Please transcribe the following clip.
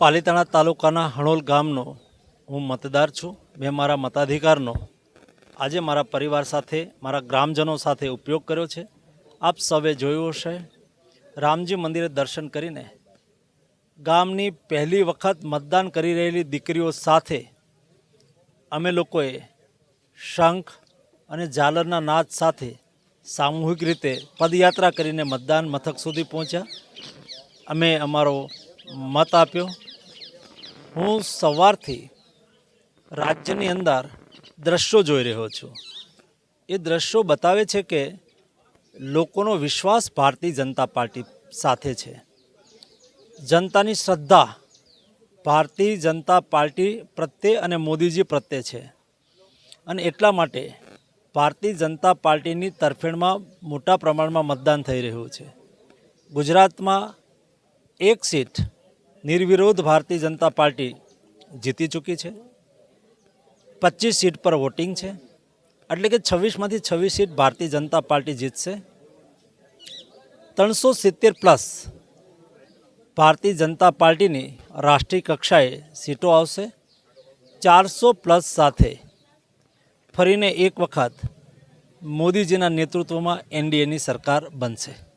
પાલીતાણા તાલુકાના હણોલ ગામનો હું મતદાર છું. મેં મારા મતાધિકારનો આજે મારા પરિવાર સાથે, મારા ગ્રામજનો સાથે ઉપયોગ કર્યો છે. આપ સૌએ જોયું હશે, રામજી મંદિરે દર્શન કરીને ગામની પહેલી વખત મતદાન કરી રહેલી દીકરીઓ સાથે અમે લોકોએ શંખ અને ઝાલરના નાદ સાથે સામૂહિક રીતે પદયાત્રા કરીને મતદાન મથક સુધી પહોંચ્યા. અમે અમારો મત આપ્યો. હું સવારથી રાજ્યની અંદર દ્રશ્યો જોઈ રહ્યો છું. એ દ્રશ્યો બતાવે છે કે લોકોનો વિશ્વાસ ભારતીય જનતા પાર્ટી સાથે છે. જનતાની શ્રદ્ધા ભારતીય જનતા પાર્ટી પ્રત્યે અને મોદીજી પ્રત્યે છે. અને એટલા માટે ભારતીય જનતા પાર્ટીની તરફેણમાં મોટા પ્રમાણમાં મતદાન થઈ રહ્યું છે. ગુજરાતમાં એક સીટ નિર્વિરોધ ભારતીય જનતા પાર્ટી જીતી ચૂકી છે. પચીસ સીટ પર વોટિંગ છે. એટલે કે છવ્વીસમાંથી છવ્વીસ સીટ ભારતીય જનતા પાર્ટી જીતશે. ત્રણસો સિત્તેર પ્લસ ભારતીય જનતા પાર્ટીની રાષ્ટ્રીય કક્ષાએ સીટો આવશે. ચારસો પ્લસ સાથે ફરીને એક વખત મોદીજીના નેતૃત્વમાં એનડીએની સરકાર બનશે.